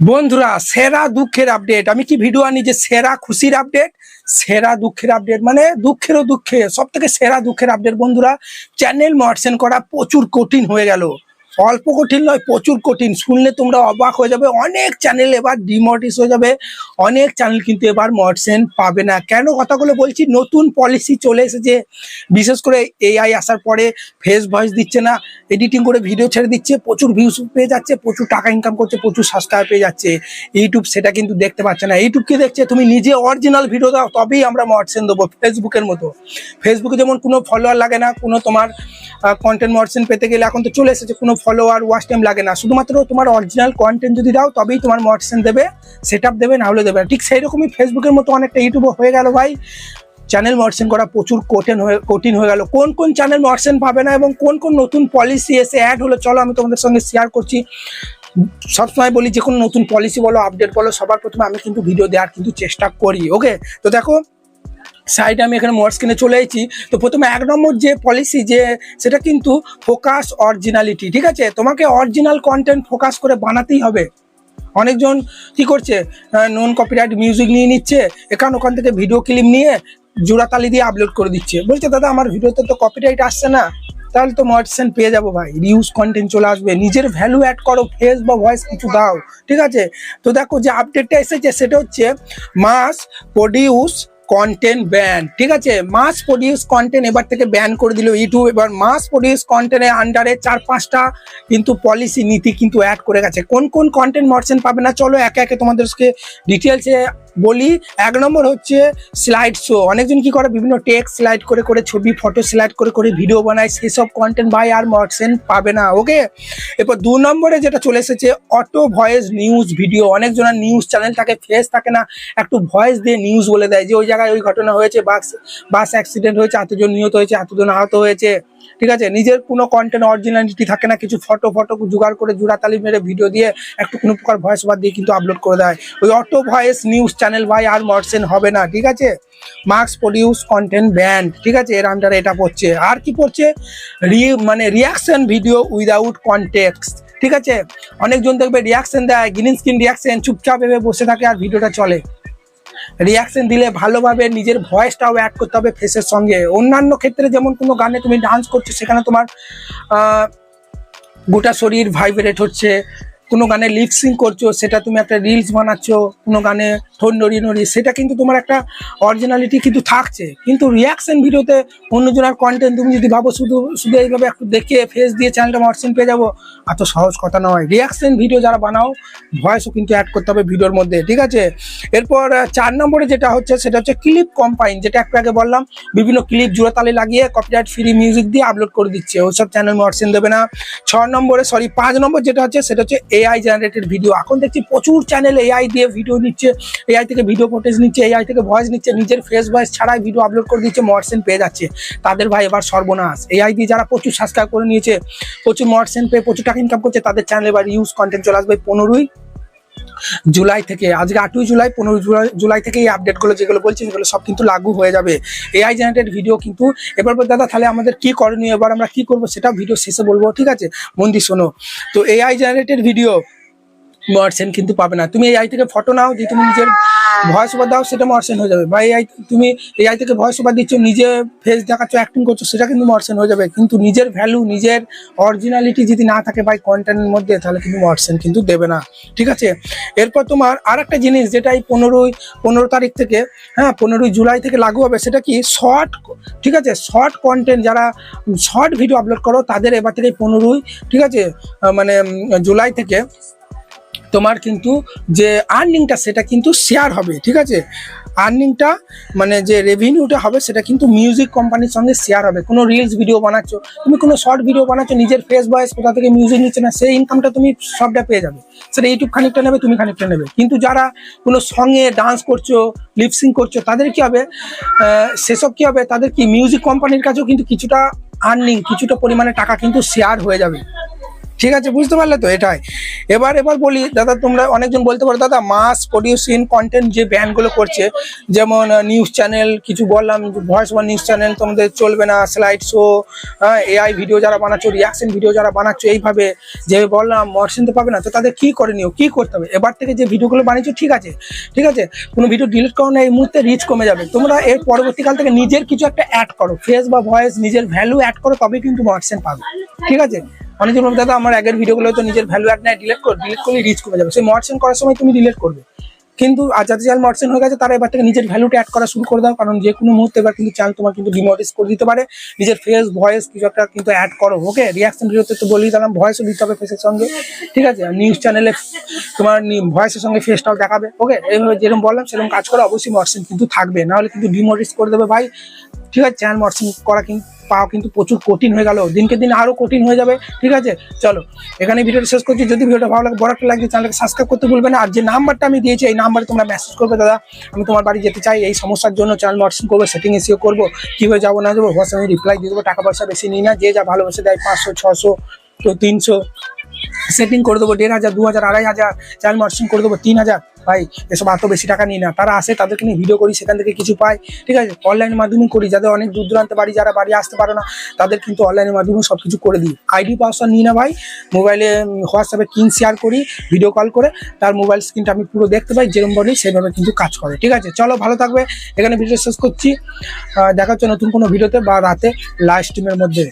বন্ধুরা, সেরা দুঃখের আপডেট আমি কি ভিডিও আনি যে সেরা খুশির আপডেট সেরা দুঃখের আপডেট মানে দুঃখেরও দুঃখে সব থেকে সেরা দুঃখের আপডেট বন্ধুরা চ্যানেল মার্সেন করা প্রচুর কঠিন হয়ে গেল। অল্প কঠিন নয়, প্রচুর কঠিন। শুনলে তোমরা অবাক হয়ে যাবে। অনেক চ্যানেল এবার ডিমোটিস হয়ে যাবে। অনেক চ্যানেল কিন্তু এবার মর্সেন পাবে না। কেন কথাগুলো বলছি, নতুন পলিসি চলে এসেছে। বিশেষ করে এআই আসার পরে ফেস ভয়েস দিচ্ছে না এডিটিং করে ভিডিও ছেড়ে দিচ্ছে, প্রচুর ভিউজ পেয়ে যাচ্ছে, প্রচুর টাকা ইনকাম করছে, প্রচুর সাবস্ক্রাইব পেয়ে যাচ্ছে। ইউটিউব সেটা কিন্তু দেখতে পাচ্ছে না। ইউটিউব কি দেখছে, তুমি নিজে অরিজিনাল ভিডিও দাও, তবেই আমরা মর্সেন দেবো ফেসবুকের মতো। ফেসবুকে যেমন কোনো ফলোয়ার লাগে না, কোনো তোমার কন্টেন্ট মর্সেন পেতে গেলে এখন তো চলে এসেছে, কোনো ফলোয়ার ওয়াচ টাইম লাগে না। শুধুমাত্র তোমার অরিজিনাল কন্টেন্ট যদি দাও, তবেই তোমার মর্সেন দেবে সেট আপ দেবে, না হলে দেবে ঠিক সেই রকমই ফেসবুকের মতো অনেকটা ইউটিউব হয়ে গেল ভাই। চ্যানেল মর্সেন করা প্রচুর কঠিন হয়ে কঠিন হয়ে গেল। কোন কোন চ্যানেল মর্সেন পাবে না এবং কোন কোন নতুন পলিসি এসে অ্যাড হলো, চলো আমি তোমাদের সঙ্গে শেয়ার করছি। সবসময় বলি, যে কোনো নতুন পলিসি বলো আপডেট বলো, সবার প্রথমে আমি কিন্তু ভিডিও দেওয়ার কিন্তু চেষ্টা করি ওকে তো দেখো সাইডে আমি এখানে মোয়ার স্ক্রিনে চলে এসেছি। তো প্রথমে এক নম্বর যে পলিসি যে, সেটা কিন্তু ফোকাস অরিজিনালিটি ঠিক আছে? তোমাকে অরিজিনাল কন্টেন্ট ফোকাস করে বানাতেই হবে। অনেকজন কি করছে নন কপিরাইট মিউজিক নিয়ে নিচ্ছে, এখান ওখান থেকে ভিডিও ক্লিপ নিয়ে জোড়াতালি দিয়ে আপলোড করে দিচ্ছে। বলছে, দাদা, আমার ভিডিওতে তো কপিরাইট আসছে না। তাহলে তো মডসেন পেয়ে যাব ভাই। রিউজ কন্টেন্ট চলে আসবে। নিজের ভ্যালু অ্যাড করো ফেস বা ভয়েস কিছু দাও। ঠিক আছে? তো দেখো যে আপডেটটা এসেছে, সেটা হচ্ছে মাস প্রডিউস কন্টেন্ট ব্যান ঠিক আছে? মাস প্রডিউস কন্টেন্ট এবার থেকে ব্যান করে দিল ইউটিউব এবার মাস প্রডিউস কন্টেন্টের আন্ডারে চার পাঁচটা কিন্তু পলিসি নীতি কিন্তু অ্যাড করে গেছে। কোন কোন কন্টেন্ট মার্চেন্ট পাবে না? চলো একে একে তোমাদেরকে ডিটেলসে বলি, এক নম্বর হচ্ছে স্লাইড শো অনেকজন কি করে বিভিন্ন টেক্সট স্লাইড করে করে ছবি ফটো স্লাইড করে করে ভিডিও বানায়, সেসব কন্টেন্ট বাই আর মার্চেন্ট পাবে না ওকে এরপর দু নম্বরে যেটা চলে এসেছে অটো ভয়েস নিউজ ভিডিও অনেকজনের নিউজ চ্যানেল থাকে ফেস থাকে না, একটু ভয়েস দিয়ে নিউজ বলে দেয়। যে ওই জায়গায় ওই ঘটনা হয়েছে, বাস বাস অ্যাক্সিডেন্ট হয়েছে, এতজন নিহত হয়েছে, এতজন আহত হয়েছে। ঠিক আছে? নিজের কোনো কন্টেন্ট অরিজিনালিটি থাকে না, কিছু ফটো ফটো জোগাড় করে জোড়াতালি মেরে ভিডিও দিয়ে একটু কোনো প্রকার ভয়েস বাদ দিয়ে কিন্তু আপলোড করে দেয়। ওই অটো ভয়েস নিউজ চ্যানেল ভাই আর মর্সেন হবে না, ঠিক আছে? মার্কস প্রডিউস কন্টেন্ট ব্যান্ড ঠিক আছে? এর আন্ডারে এটা পড়ছে। আর কি পড়ছে? রি মানে রিয়াকশন ভিডিও উইদাউট কন্টেক্সট ঠিক আছে? অনেকজন দেখবে রিয়াকশন দেয় গ্রিন স্ক্রিন রিয়াকশন চুপচাপ ভেবে বসে থাকে আর ভিডিওটা চলে। রিয়াকশন দিলে ভালোভাবে নিজের ভয়েসটাও অ্যাড করতে হবে ফেসের সঙ্গে। অন্যান্য ক্ষেত্রে যেমন কোনো গানে তুমি ডান্স করছ, সেখানে তোমার গোটা শরীর ভাইব্রেট হচ্ছে। কোনো গানে লিপসিং করছ, সেটা তুমি একটা রিলস বানাচ্ছ, কোনো গানে ঠোন নড়িয়ে নড়িয়ে, সেটা কিন্তু তোমার একটা অরিজিনালিটি কিন্তু থাকছে। কিন্তু রিয়াকশন ভিডিওতে অন্যজনের কন্টেন্ট তুমি যদি ভাবো শুধু শুধু এইভাবে একটু দেখে ফেস দিয়ে চ্যানেলটা মর্সেন পেয়ে যাব এত সহজ কথা নয়। রিয়াকশন ভিডিও যারা বানাও ভয়েসও কিন্তু অ্যাড করতে হবে ভিডিওর মধ্যে, ঠিক আছে? এরপর চার নম্বরে যেটা হচ্ছে, সেটা হচ্ছে ক্লিপ কম্পাইন যেটা একটু আগে বললাম, বিভিন্ন ক্লিপ জোড়াতালি লাগিয়ে কপিরাইট ফ্রি মিউজিক দিয়ে আপলোড করে দিচ্ছে ওইসব চ্যানেল মর্সেন দেবে না। ছ নম্বরে সরি পাঁচ নম্বর যেটা হচ্ছে, সেটা হচ্ছে এআই জেনারেটেড ভিডিও এখন দেখছি প্রচুর চ্যানেল এআই দিয়ে ভিডিও নিচ্ছে এআই থেকে ভিডিও ফুটেজ নিচ্ছে এআই থেকে ভয়েস নিচ্ছে, নিজের ফেস ভয়েস ছাড়াই ভিডিও আপলোড করে দিচ্ছে মডসেন পেয়ে যাচ্ছে। তাদের ভাই এবার সর্বনাশ। এআই দিয়ে যারা প্রচুর সাবস্ক্রাইব করে নিয়েছে, প্রচুর মডসেন পেয়ে প্রচুর টাকা ইনকাম করছে, তাদের চ্যানেল এবার ইউজ কন্টেন্ট চলে আসবে। পনেরোই জুলাই থেকে, আজকে আটই জুলাই পনেরো জুলাই জুলাই থেকে এই আপডেটগুলো যেগুলো বলছি, সেগুলো সব কিন্তু লাগু হয়ে যাবে। এআই জেনারেটেড ভিডিও কিন্তু, এবার দাদা, তাহলে আমাদের কি করণীয়, এবার আমরা কি করব সেটা ভিডিও শেষে বলব, ঠিক আছে? মন্দির শোনো। তো এআই জেনারেটেড ভিডিও মার্সেন কিন্তু পাবে না। তুমি এআই থেকে ফটো নাও যে তুমি নিজের ভয়েস ওভার দাও, সেটা মর্সেন হয়ে যাবে। বা এআই তুমি এআই থেকে ভয়েস ওভার দিচ্ছ, নিজে ফেস দেখাচ্ছ অ্যাক্টিং করছ, সেটা কিন্তু মর্সেন হয়ে যাবে। কিন্তু নিজের ভ্যালু নিজের অরিজিনালিটি যদি না থাকে বাই কন্টেন্টের মধ্যে, তাহলে কিন্তু মর্সেন কিন্তু দেবে না। ঠিক আছে? এরপর তোমার আর একটা জিনিস, যেটা এই পনেরোই, পনেরো তারিখ থেকে হ্যাঁ পনেরোই জুলাই থেকে লাগু হবে, সেটা কি? শর্ট ঠিক আছে? শর্ট কন্টেন্ট যারা শর্ট ভিডিও আপলোড করো, তাদের এবার থেকে পনেরোই, ঠিক আছে? মানে জুলাই থেকে তোমার কিন্তু যে আর্নিংটা সেটা কিন্তু শেয়ার হবে, ঠিক আছে? আর্নিংটা মানে যে রেভিনিউটা হবে, সেটা কিন্তু মিউজিক কোম্পানির সঙ্গে শেয়ার হবে। কোনো রিলস ভিডিও বানাচ্ছ, তুমি কোনো শর্ট ভিডিও বানাচ্ছ, নিজের ফেস ভয়েস কোথা থেকে মিউজিক নিচ্ছে না, সেই ইনকামটা তুমি সবটা পেয়ে যাবে। সেটা ইউটিউব খানিকটা নেবে, তুমি খানিকটা নেবে। কিন্তু যারা কোনো সঙ্গে ডান্স করছ লিপসিং করছ, তাদের কি হবে? সেসব কি হবে? তাদের কি মিউজিক কোম্পানির কাছেও কিন্তু কিছুটা আর্নিং কিছুটা পরিমাণে টাকা কিন্তু শেয়ার হয়ে যাবে। ঠিক আছে, বুঝতে পারলে তো এটাই। এবার এবার বলি, দাদা, তোমরা অনেকজন বলতে পারো, দাদা মাস প্রডিউসিং কন্টেন্ট যে ব্যান্ডগুলো করছে, যেমন নিউজ চ্যানেল কিছু বললাম ভয়েস ওয়ান নিউজ চ্যানেল তোমাদের চলবে না স্লাইড শো এআই ভিডিও যারা বানাচ্ছ রিয়াকশন ভিডিও যারা বানাচ্ছ, এইভাবে যে বললাম মর্শন তো পাবে না, তো তাদের কি করণীয় কী করতে হবে? এবার থেকে যে ভিডিওগুলো বানিয়েছো, ঠিক আছে ঠিক আছে, কোনো ভিডিও ডিলিট করো না, এই মুহূর্তে রিচ কমে যাবে। তোমরা এর পরবর্তীকাল থেকে নিজের কিছু একটা অ্যাড করো ফেস বা ভয়েস নিজের ভ্যালু অ্যাড করো তবে কিন্তু মর্শন পাবে, ঠিক আছে? অনেকজন বলবে, দাদা আমার আগের ভিডিওগুলো তো নিজের ভ্যালু অ্যাড নেয় ডিলিট কর ডিলিট করলে রিচ কমে যাবে। সেই মর্শন করার সময় তুমি ডিলেট করবে। কিন্তু আর যাদের চ্যানেল মর্শন হয়ে গেছে তারা এবার থেকে নিজের ভ্যালুটা অ্যাড করা শুরু করে দাও কারণ যে কোনো মুহূর্তে এবার কিন্তু চ্যানেল তোমার কিন্তু ডিমোটিস করে দিতে পারে। নিজের ফেস ভয়েস কিছু একটা কিন্তু অ্যাড করো ওকে রিয়াকশন ভিডিওতে তো বলেই দিলাম ভয়েসও দিতে হবে ফেসের সঙ্গে ঠিক আছে? নিউজ চ্যানেলে তোমার ভয়েসের সঙ্গে ফেসটাও দেখাবে ওকে এইভাবে যেরকম বললাম সেরকম কাজ করে অবশ্যই মর্শন কিন্তু থাকবে। নাহলে কিন্তু ডিমোটিস করে দেবে ভাই। ঠিক আছে চ্যানেল মর্শন করা কিন্তু পাওয়া কিন্তু প্রচুর কঠিন হয়ে গেল। দিনকে দিন আরও কঠিন হয়ে যাবে, ঠিক আছে? চলো, এখানে ভিডিওটা শেষ করছি। যদি ভিডিওটা ভালো লাগে, বড় একটা লাগে চ্যানেলকে সাবস্ক্রাইব করতে ভুলবে না। আর যে নাম্বারটা আমি দিয়েছি, এই নাম্বারে তোমরা মেসেজ করবে, দাদা। আমি তোমার বাড়ি যেতে চাই, এই সমস্যার জন্য চ্যানেল মর্শন করব সেটিং এসিও করব। কীভাবে যাব, না যাব, হোয়াটসঅ্যাপে রিপ্লাই দিয়ে দেবো। টাকা পয়সা বেশি নিই না, যে যা ভালোবেসে দেয় পাঁচশো, ছশো, তো তিনশো। সেটিং করে দেবো দেড় হাজার, দু হাজার, আড়াই হাজার। চ্যানেল মার্চিং করে দেবো তিন হাজার। ভাই, এসব এত বেশি টাকা নিই না। তারা আসে, তাদেরকে নিয়ে ভিডিও করি, সেখান থেকে কিছু পাই ঠিক আছে? অনলাইন মাধ্যমে করি যাদের অনেক দূর দূরান্তে বাড়ি, যারা বাড়ি আসতে পারে না, তাদের কিন্তু অনলাইনের মাধ্যমে সব কিছু করে দিই। আইডি পাসওয়ার্ড নিই না ভাই। মোবাইলে হোয়াটসঅ্যাপে কিন শেয়ার করি ভিডিও কল করে, তার মোবাইল স্ক্রিনটা আমি পুরো দেখতে পাই যেরকম বলি সেভাবে কিন্তু কাজ করে। ঠিক আছে? চলো, ভালো থাকবে। এখানে ভিডিও শেষ করছি। দেখা হচ্ছে নতুন কোনো ভিডিওতে বা রাতে লাইভ স্ট্রিমের মধ্যে।